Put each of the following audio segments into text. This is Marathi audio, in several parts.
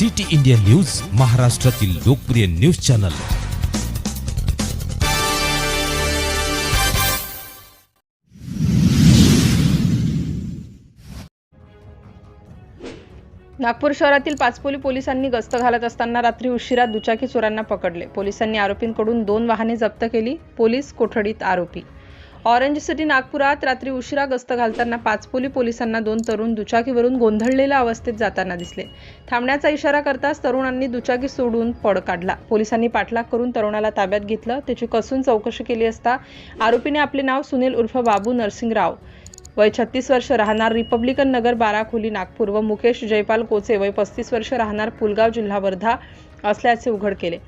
सिटी इंडिया न्यूज महाराष्ट्रातील लोकप्रिय न्यूज चॅनल. नागपूर शहरातील पाचपोली पोलिसांनी गस्त घालत असताना रात्री उशिरा दुचाकी चोरांना पकडले. पोलिसांनी आरोपींकडून दोन वाहने जप्त केली. पोलीस कोठडीत आरोपी ऑरेंज सिटी नागपुरात रात्री उशिरा गस्त घालताना पाचपोली पोलिसांना दोन तरुण दुचाकीवरून गोंधळलेल्या अवस्थेत जाताना दिसले. थांबण्याचा इशारा करताच तरुणांनी दुचाकी सोडून पळ काढला. पोलिसांनी पाठलाग करून तरुणाला ताब्यात घेतलं. त्याची कसून चौकशी केली असता आरोपीने आपले नाव सुनील उर्फ बाबू नरसिंगराव वय छत्तीस वर्ष राहणार रिपब्लिकन नगर बाराखोली नागपूर व मुकेश जयपाल कोचे वय पस्तीस वर्ष राहणार पुलगाव जिल्हा वर्धा असल्याचे उघड केले.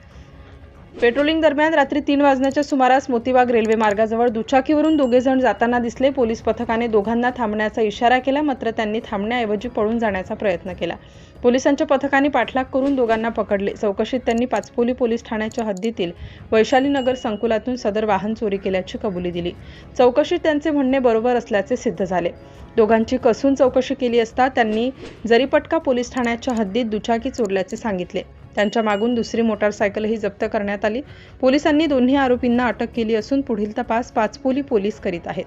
पेट्रोलिंग दरम्यान रात्री तीन वाजण्याच्या सुमारास मोतीबाग रेल्वे मार्गाजवळ दुचाकीवरून दोघे जण जाताना दिसले. पोलीस पथकाने दोघांना थांबण्याचा इशारा केला मात्र त्यांनी थांबण्याऐवजी पळून जाण्याचा प्रयत्न केला. पोलिसांच्या पथकाने पाठलाग करून दोघांना पकडले. चौकशीत त्यांनी पाचपोली पोलीस ठाण्याच्या हद्दीतील वैशालीनगर संकुलातून सदर वाहन चोरी केल्याची कबुली दिली. चौकशीत त्यांचे म्हणणे बरोबर असल्याचे सिद्ध झाले. दोघांची कसून चौकशी केली असता त्यांनी जरीपटका पोलीस ठाण्याच्या हद्दीत दुचाकी चोरल्याचे सांगितले. त्यांच्या मागून दुसरी मोटारसायकलही जप्त करण्यात आली. पोलिसांनी दोन्ही आरोपींना अटक केली असून पुढील तपास पाचपोली पोलीस करीत आहेत.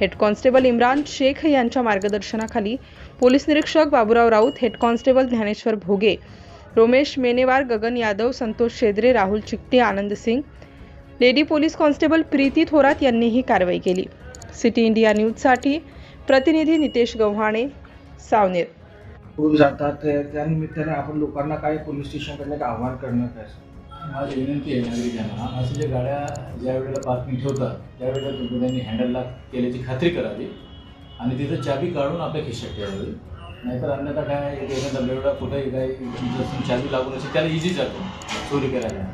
हेड कॉन्स्टेबल इम्रान शेख यांच्या मार्गदर्शनाखाली पोलीस निरीक्षक Baburao Raut head constable Dnyaneshwar Bhoge Romesh Menewar Gagan Yadav Santosh Shedre Rahul Chikte Anand Singh lady police constable Preeti Thorat यांनी ही कारवाई केली. सिटी इंडिया न्यूजसाठी प्रतिनिधी नितेश गव्हाणे सावनेर. होऊन जातात तर त्यानिमित्ताने आपण लोकांना काय पोलीस स्टेशनकडनं एक आव्हान करणं काय? माझी विनंती आहे नागरिकांना असं ज्या गाड्या ज्या वेळेला पार्किंग ठेवतात त्यावेळेला तुम्ही त्यांनी हँडलला केल्याची खात्री करावी आणि तिथं चाबी काढून आपल्या खिशात ठेवावी. नाहीतर अन्यथा काय एक एखादा बेवडा कुठेही काय चाबी लागून असेल त्याला इझी जातो चोरी करायला.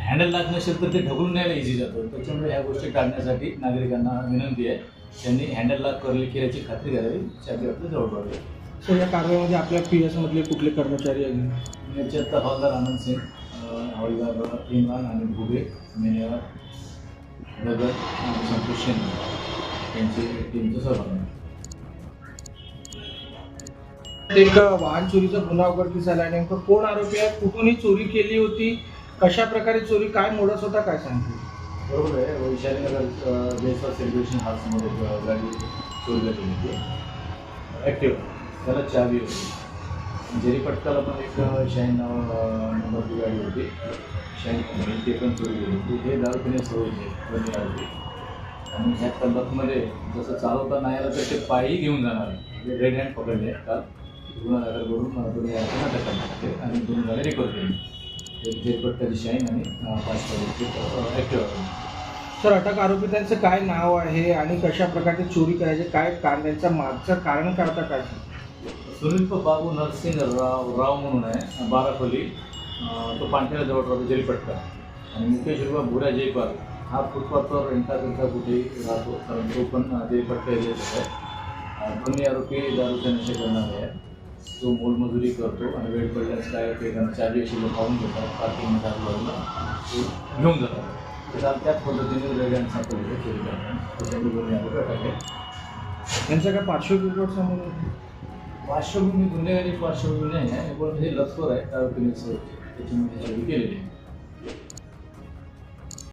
हँडल लागत नसेल तर ते ढकलून न्यायला इझी जातो. त्याच्यामुळे ह्या गोष्टी टाळण्यासाठी नागरिकांना विनंती आहे त्यांनी हँडल लॉक करली केल्याची खात्री करावी चाबी आपल्या जवळ ठेवावी सो या कारवाईमध्ये आपल्या पी एसमधले कुठले कर्मचारी आहेत? याच्यात हवालदार आनंद सिंग अं, हवालदार इम्रान आणि भुगे मेनेवार नगर आणि संतोष शेंडे यांची टीमचा सहभाग आहे एक वाहन चोरीचा गुन्हा उघडकीस आला आहे नेमकं कोण आरोपी आहे? कुठून ही चोरी केली होती? कशा प्रकारे चोरी? काय मोडस होता? काय सांगते? बरोबर आहे. वैशाली नगर जयस्वाल सेलिब्रेशन हाऊसमध्ये एक गाडी चोरीला गेली होती. ॲक्टिव्ह त्याला चावी होती. जेरीपटकाला पण एक शाईन नंबरची गाडी होती. शाईन कंपनी ते पण चोरी गेली होती. हे दारू पिण्यास होते आणि ह्या कल्लकमध्ये जसं चालवता नाही आलं तर ते पायी घेऊन जाणार आहे. रेड हँड पकडले काल गुन्हा दाखल करून दोन्ही आरोपींना अटक आणि दोन गाडी रिकवर केली एक जेरीपटकाची शाईन आणि पाच ॲक्टिव्ह सर अटक आरोपी त्यांचं काय नाव आहे आणि कशा प्रकारे चोरी करायचे काय कारण त्यांचा मागचं कारण काढता काय सुनील बाबू नरसिंग राव राव म्हणून आहे बाराखोली तो पांढऱ्या जवळ राहतो जरीपटका आणि मुकेश रुपा भुऱ्या जयपाल हा फुटपाथवर रेंटा रेंटा कुठेही राहतो कारण तो पण अं, एरियात आहे. दोन्ही आरोपी दारूच्या नशे करणारे आहे तो मोलमजुरी करतो आणि वेळ पडल्यास काय ते त्यांना चावी अशी खाऊन घेतात पार्किंग आजूबाजूला ते घेऊन जातात. त्याला त्याच पद्धतीने रेल्वे सापडले चोरी करतात. त्याच्यामुळे दोन्ही आरोपी अटक आहे त्यांच्या काय पार्श्वभूमीवर समोर पार्श्वभूमी गुन्हेगारी पार्श्वभूमी नाही आहे पण हे लसकर आहे दारू पिण्याचं हे आहे.